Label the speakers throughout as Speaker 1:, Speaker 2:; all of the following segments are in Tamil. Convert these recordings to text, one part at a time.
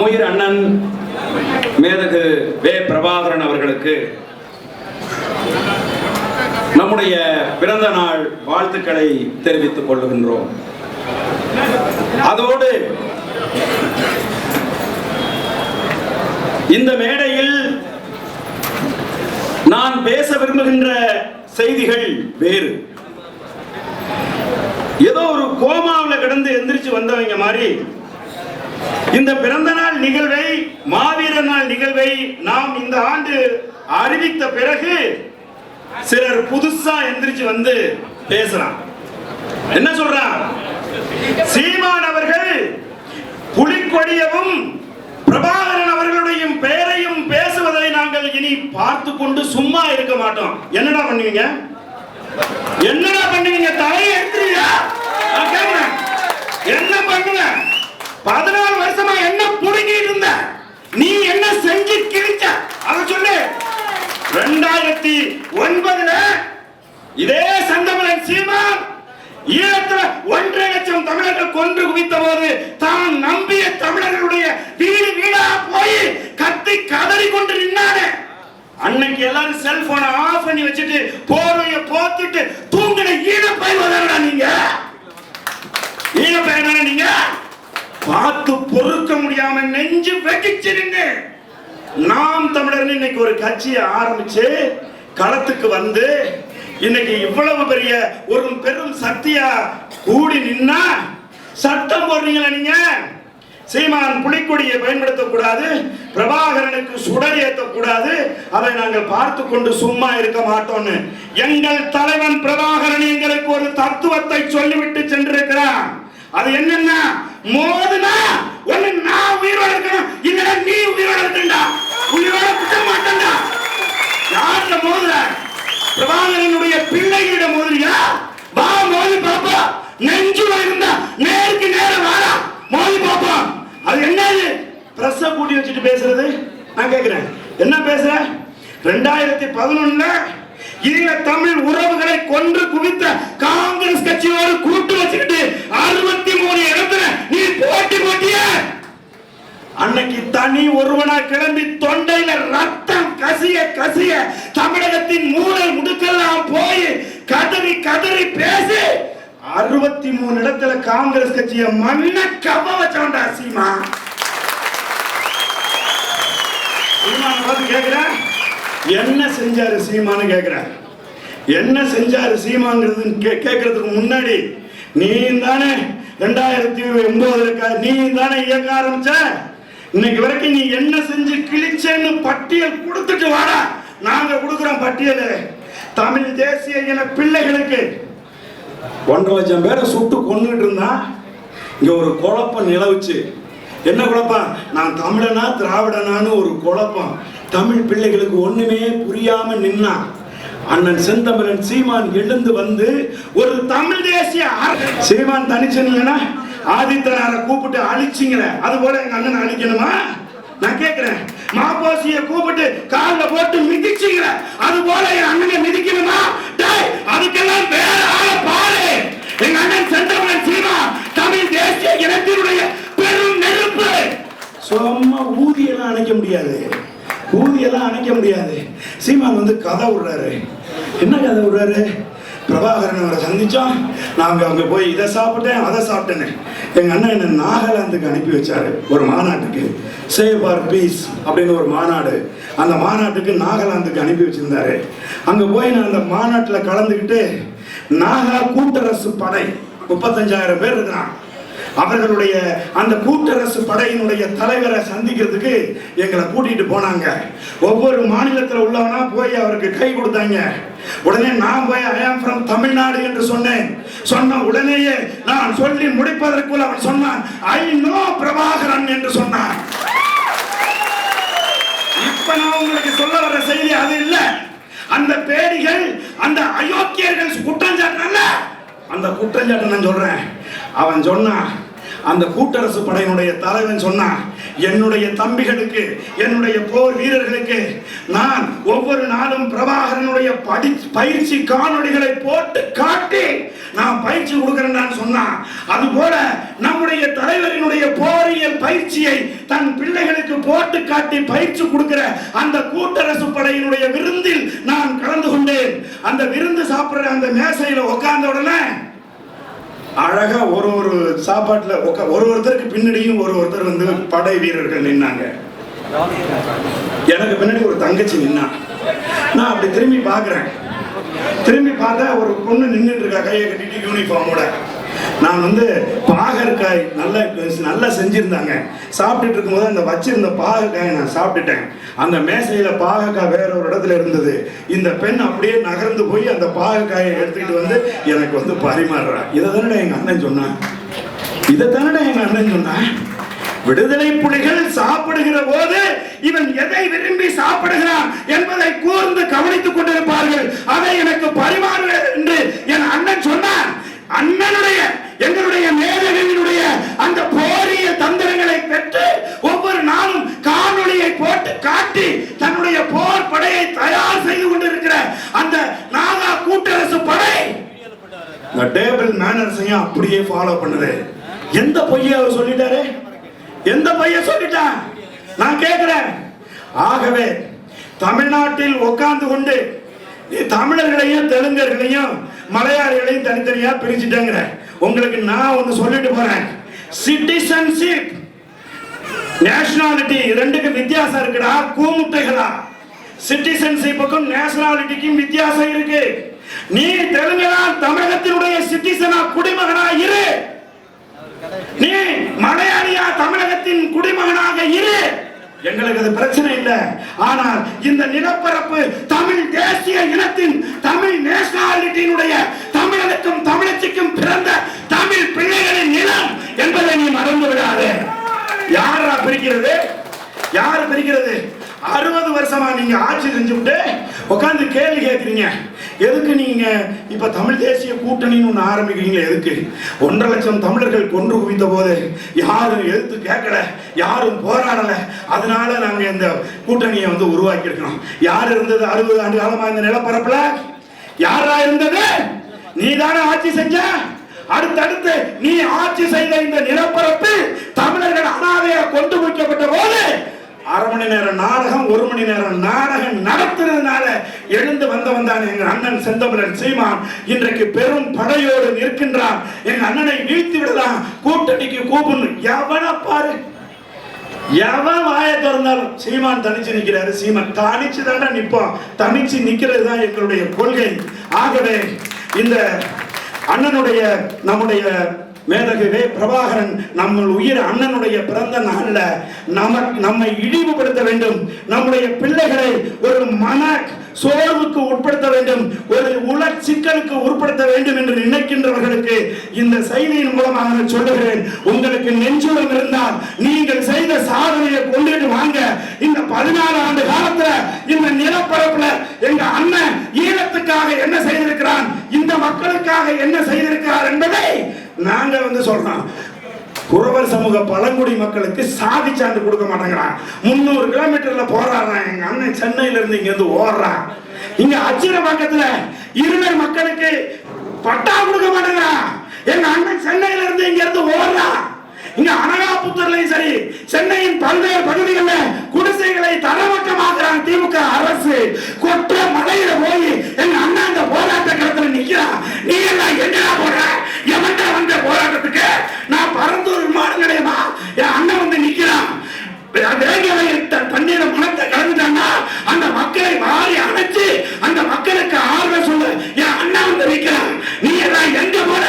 Speaker 1: அமுயிர் அண்ணன் மேதகு வே பிரபாகரன் அவர்களுக்கு நம்முடைய பிறந்த நாள் வாழ்த்துக்களை தெரிவித்துக் கொள்கின்றோம். அதோடு இந்த மேடையில் நான் பேச விரும்புகின்ற செய்திகள் வேறு. ஏதோ ஒரு கோமாவில் கிடந்து எந்திரிச்சு வந்தவங்க மாதிரி இந்த பிறந்த நாள் நிகழ்வை மாவீர நாள் நிகழ்வை நாம் இந்த ஆண்டு அறிவித்த பிறகு சிலர் புதுசா எந்திரிச்சு வந்து பேசுறான் என்ன சொல்றான் சீமான் அவர்கள் புலிக்கொடியவும் பிரபாகரன் அவர்களுடைய பெயரையும் பேசுவதை நாங்கள் இனி பார்த்து கொண்டு சும்மா இருக்க மாட்டோம். என்னடா பண்ணுவீங்க? என்னடா பண்ணுவீங்க? தலையை எடுத்துருவியா என்ன பண்ணுவேன் பதினாலு வருஷமா என்ன புடுங்கிட்டு இருந்த? நீ என்ன செஞ்சு கிழிச்ச? அதை சொல்லு. ரெண்டாயிரத்தி ஒன்பதுல இதே சந்தமலன் சீமான் ஈழத்துல ஒன்றரை லட்சம் தமிழர்கள் கொன்று குவித்த போது தான் நம்பிய தமிழர்களுடைய வீடு வீடா போய் கத்தி கதறி கொண்டு நின்னாரே அன்னைக்கு எல்லாரும் செல்போனை ஆஃப் பண்ணி வச்சுட்டு போர்வைய போத்துட்டு தூங்கின ஈழ பயில நீங்க ஈழ பயிர்தானே நீங்க பார்த்து பொறுக்க முடியாம நெஞ்சு வெட்டிச்சிருங்க நாம் தமிழர் இன்னைக்கு ஒரு கட்சியை ஆரம்பிச்சு களத்துக்கு வந்து இன்னைக்கு இவ்வளவு பெரிய ஒரு பெரும் சக்தியா கூடி நின்னா சட்டம் போடுறீங்களா நீங்க? சீமான் புலிக்கொடியை பயன்படுத்தக்கூடாது பிரபாகரனுக்கு சுடர் ஏற்றக்கூடாது அதை நாங்கள் பார்த்து கொண்டு சும்மா இருக்க மாட்டோம்னு. எங்கள் தலைவன் பிரபாகரன் எங்களுக்கு ஒரு தத்துவத்தை சொல்லிவிட்டு சென்றிருக்கிறான். அது என்னன்னா மோதுனா ஒண்ணு நான் உயிரோட இருக்கணும் இல்லைன்னா நீ உயிரோட இருக்கண்டா உயிரோட குட்ட மாட்டேன்டா யார்கிட்ட மோதுற? பிரபாகரனுடைய பிள்ளைகளிட மோதுறியா? வா மோதி பாப்பா நெஞ்சு இருந்தா நேருக்கு நேர வாடா. மோதி பாப்பா அது என்னது? பிரஸ்ஸ கூட்டி வச்சுட்டு பேசுறது? நான் கேட்கிறேன் என்ன பேசுற? ரெண்டாயிரத்தி பதினொன்னுல ஈழ தமிழ் உறவுகளை கொன்று குவித்த காங்கிரஸ் கட்சியோடு கூட்டு வச்சுக்கிட்டு அறுபத்தி மூணு இடத்துல நீ போட்டி போட்டிய. அன்னைக்கு தனி ஒருவனா கிளம்பி தொண்டையில ரத்தம் கசிய கசிய தமிழகத்தின் மூளை முடுக்கெல்லாம் போய் கதறி கதறி பேசி அறுபத்தி மூணு இடத்துல காங்கிரஸ் கட்சியை மண்ண கவ வச்சோண்டா சீமா. சீமான பார்த்து கேக்குறேன். என்ன செஞ்சாரு சீமான்னு கேக்குறேன். என்ன செஞ்சாரு சீமாங்கிறது கே- கேட்கறதுக்கு முன்னாடி நீ தானே ரெண்டாயிரத்தி ஒன்பதுல நீ தானே இயக்க ஆரம்பிச்ச? இன்னைக்கு வரைக்கும் நீ என்ன செஞ்சு கிழிச்சேன்னு பட்டியல் கொடுத்துட்டு வாடா. நாங்க கொடுக்குறோம் பட்டியல். தமிழ் தேசிய இன பிள்ளைகளுக்கு ஒன்றரை லட்சம் பேரை சுட்டு கொண்டுட்டு இருந்தா இங்க ஒரு குழப்பம் நிலவுச்சு. என்ன குழப்பம்? நான் தமிழனா திராவிடனான்னு ஒரு குழப்பம். தமிழ் பிள்ளைகளுக்கு ஒண்ணுமே புரியாம நின்னான். அண்ணன் செந்தமிழன் சீமான் எழுந்து வந்து ஒரு தமிழ் தேசிய சீமான் தனிச்சனா ஆதித்தனார கூப்பிட்டு அழிச்சிங்கிற அது போல எங்க அண்ணன் அழிக்கணுமா? நான் கேட்கிறேன் மாப்போசிய கூப்பிட்டு காலில் போட்டு மிதிச்சிங்கிற அது போல என் அண்ணனை மிதிக்கணுமா? டேய் அதுக்கெல்லாம் வேற ஆள பாரு. எங்க அண்ணன் செந்தமிழன் சீமா தமிழ் தேசிய இனத்தினுடைய பெரும் நெருப்பு. சும்மா ஊதியெல்லாம் அணைக்க முடியாது. ஊதியெல்லாம் அணைக்க முடியாது. சீமான் வந்து கதை விடுறாரு. என்ன கதை விடுறாரு? பிரபாகரன் அவரை சந்தித்தோம் நாங்கள் அங்கே போய் இதை சாப்பிட்டேன் அதை சாப்பிட்டேன்னு. எங்கள் அண்ணன் என்ன நாகாலாந்துக்கு அனுப்பி வச்சார். ஒரு மாநாட்டுக்கு. சேவ் ஃபார் பீஸ் அப்படின்னு ஒரு மாநாடு. அந்த மாநாட்டுக்கு நாகாலாந்துக்கு அனுப்பி வச்சுருந்தாரு. அங்கே போய் நான் அந்த மாநாட்டில் கலந்துக்கிட்டு நாகா கூட்டரசு படை முப்பத்தஞ்சாயிரம் பேர் இருக்கிறான். அவர்களுடைய அந்த கூட்டரசு படையினுடைய தலைவரை சந்திக்கிறதுக்கு எங்களை கூட்டிட்டு போனாங்க. ஒவ்வொரு மாநிலத்தில் உள்ளவனா போய் அவருக்கு கை கொடுத்தாங்க. உடனே நான் போய் ஐ ஆம் ஃப்ரம் தமிழ்நாடு என்று சொன்னேன். சொன்ன உடனேயே நான் சொல்லி முடிப்பதற்குள் அவன் சொன்னான் ஐ நோ பிரபாகரன் என்று சொன்னான். இப்ப நான் உங்களுக்கு சொல்ல வர செய்தி அது இல்ல. அந்த பேடிகள் அந்த அயோக்கியர்கள் குற்றஞ்சாட்டுறல்ல அந்த குற்றஞ்சாட்டை நான் சொல்றேன். அவன் சொன்னான் அந்த கூட்டரசு படையினுடைய தலைவன் சொன்னான் என்னுடைய தம்பிகளுக்கு என்னுடைய போர் வீரர்களுக்கு நான் ஒவ்வொரு நாளும் பிரபாகரனுடைய படி பயிற்சி காணொளிகளை போட்டு காட்டி நான் பயிற்சி கொடுக்கிறேன் சொன்னான் அதுபோல நம்முடைய தலைவரினுடைய போரியல் பயிற்சியை தன் பிள்ளைகளுக்கு போட்டு காட்டி பயிற்சி கொடுக்கிற அந்த கூட்டரசு படையினுடைய விருந்தில் நான் கலந்து கொண்டேன். அந்த விருந்து சாப்பிடுற அந்த மேசையில உட்கார்ந்த உடனே அழகா ஒரு ஒரு சாப்பாட்டுல உக்கா ஒரு ஒருத்தருக்கு பின்னாடியும் ஒரு ஒருத்தர் வந்து படை வீரர்கள் நின்னாங்க. எனக்கு பின்னாடி ஒரு தங்கச்சி நின்னா. நான் அப்படி திரும்பி பார்க்குறேன். திரும்பி பார்த்தா ஒரு பொண்ணு நின்றுட்டு இருக்கா கையை கட்டிட்டு யூனிஃபார்மோட நான் வந்து பாகற்காய் நல்லா நல்லா செஞ்சுருந்தாங்க. சாப்பிட்டுட்டு இருக்கும்போது அந்த வச்சிருந்த பாகற்காயை நான் சாப்பிட்டுட்டேன். அந்த மேசையில் பாகக்காய் வேற ஒரு இடத்துல இருந்தது. இந்த பெண் அப்படியே நகர்ந்து போய் அந்த பாகக்காயை எடுத்துக்கிட்டு வந்து எனக்கு வந்து பரிமாறுறா. இதை தானே எங்க அண்ணன் சொன்னான் இதை தானே எங்க அண்ணன் சொன்னான் விடுதலை புலிகள் சாப்பிடுகிற போது இவன் எதை விரும்பி சாப்பிடுகிறான் என்பதை கூர்ந்து கவனித்துக் கொண்டிருப்பார்கள். அதை எனக்கு பரிமாறு என்று என் அண்ணன் சொன்னான் அண்ணனுடைய எங்களுடைய மேலவையினுடைய அந்த போரிய தந்திரங்களை பெற்று ஒவ்வொரு நாளும் காணொளியை போட்டு காட்டி தன்னுடைய போர் படையை தயார் செய்து கொண்டிருக்கிற அந்த நாகா கூட்டரசு படை. இந்த டேபிள் மேனர்ஸையும் அப்படியே ஃபாலோ பண்ணுது. எந்த பொய்யை அவர் சொல்லிட்டாரு? எந்த பொய்ய சொல்லிட்டான்? நான் கேட்கிறேன் ஆகவே தமிழ்நாட்டில் உட்கார்ந்து கொண்டு தமிழர்களையும் தெலுங்கர்களையும் மலையாளிகளையும் தனித்தனியா பிரிச்சுட்டேங்கிற. உங்களுக்கு நான் ஒன்று சொல்லிட்டு போறேன். சிட்டிசன்ஷிப் நேஷனாலிட்டி ரெண்டுக்கும் வித்தியாசம் இருக்குடா கூமுட்டைகளா? சிட்டிசன்ஷிப்புக்கும் நேஷனாலிட்டிக்கும் வித்தியாசம் இருக்கு. நீ தெலுங்கனா தமிழகத்தினுடைய சிட்டிசனா குடிமகனா இரு. நீ மலையாளியா தமிழகத்தின் குடிமகனாக இரு. எங்களுக்கு அது பிரச்சனை இல்லை. ஆனால் இந்த நிலப்பரப்பு தமிழ் தேசிய இனத்தின் தமிழ் நேஷனாலிட்டியினுடைய தமிழனுக்கும் தமிழச்சிக்கும் பிறந்த தமிழ் பிள்ளைகளின் நிலம் என்பதை நீ மறந்து விடாதே யாரா பிரிக்கிறது? யார் பிரிக்கிறது? அறுபது வருஷமா நீங்க ஆட்சி செஞ்சுட்டு உட்காந்து கேள்வி கேட்குறீங்க. எதுக்கு நீங்க இப்ப தமிழ் தேசிய கூட்டணின்னு ஒன்று ஆரம்பிக்கிறீங்க எதுக்கு? ஒன்றரை லட்சம் தமிழர்கள் கொன்று குவித்த போது யாரும் எதிர்த்து கேட்கல யாரும் போராடல. அதனால நாங்க இந்த கூட்டணியை வந்து உருவாக்கி இருக்கிறோம் யார் இருந்தது அறுபது ஆண்டு காலமா இந்த நிலப்பரப்புல? யாரா இருந்தது? நீ தானே ஆட்சி செஞ்ச? அடுத்தடுத்து நீ ஆட்சி செய்த இந்த நிலப்பரப்பில் தமிழர்கள் அனாதையா கொண்டு முடிக்கப்பட்ட போது அரை மணி நேரம் நாடகம் ஒரு மணி நேரம் நாடகம் நடத்துறதுனால எழுந்து வந்தவன் தான் எங்க அண்ணன் செந்தமிழன் சீமான். இன்றைக்கு பெரும் படையோடு நிற்கின்றான். எங்க அண்ணனை வீழ்த்தி விடலாம். கூட்டணிக்கு கூப்பிடு எவன பாரு. எவன் வாயை திறந்தாலும் சீமான் தனிச்சு நிற்கிறாரு சீமான் தனிச்சு தானே நிற்போம் தனிச்சு நிற்கிறது தான் எங்களுடைய கொள்கை. ஆகவே இந்த அண்ணனுடைய நம்முடைய மேதகுவே பிரபாகரன் நம்ம உயிர் அண்ணனுடைய பிறந்த நாள்ல நம நம்மை இழிவுபடுத்த வேண்டும். நம்முடைய பிள்ளைகளை ஒரு மன சோர்வுக்கு உட்படுத்த வேண்டும். ஒரு உல சிக்கலுக்கு உட்படுத்த வேண்டும் என்று நினைக்கின்றவர்களுக்கு இந்த செய்தியின் மூலமாக நான் சொல்லுகிறேன். உங்களுக்கு நெஞ்சுடன் இருந்தால் நீங்கள் செய்த சாதனையை கொண்டுட்டு வாங்க. இந்த பதினாலு ஆண்டு காலத்துல இந்த நிலப்பரப்புல எங்க அண்ணன் ஈழத்துக்காக என்ன செய்திருக்கிறான்? இந்த மக்களுக்காக என்ன செய்திருக்கிறார் என்பதை நாங்க வந்து சொல்றோம். குறவர் சமூக பழங்குடி மக்களுக்கு சாதி சான்று கொடுக்க மாட்டேங்கிறான் முந்நூறு கிலோமீட்டர்ல போறாரான் எங்க அண்ணன் சென்னையில இருந்து இங்க இருந்து ஓடுறான் இங்க அச்சிர பக்கத்துல இருவர் மக்களுக்கு பட்டா கொடுக்க மாட்டேங்கிறான் எங்க அண்ணன் சென்னையில இருந்து இங்க இருந்து ஓடுறான் இங்க அனகாபுத்தர்லயும் சரி சென்னையின் பல்வேறு பகுதிகளில் குடிசைகளை தரமட்டமாக்குறான் திமுக அரசு கொற்ற மலையில போய் எங்க அண்ணா இந்த போராட்ட களத்துல நிக்கிறான். நீ எல்லாம் என்னடா போற? எவன்டா வந்த போராட்டத்துக்கு? நான் பரந்தூர் விமான நிலையமா? என் அண்ணன் வந்து நிக்கிறான். வேகவையில் தண்ணீர மனத்தை கலந்துட்டான்னா அந்த மக்களை மாறி அணைச்சு அந்த மக்களுக்கு ஆர்வம் சொல்லு. என் அண்ணா வந்து நிக்கிறான். நீ எல்லாம் எங்க போற?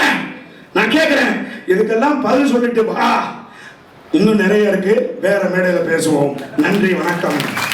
Speaker 1: நான் கேக்குறேன். இதுக்கெல்லாம் பதில் சொல்லிட்டு வா. இன்னும் நிறைய இருக்கு. வேற மேடையில் பேசுவோம். நன்றி வணக்கம்.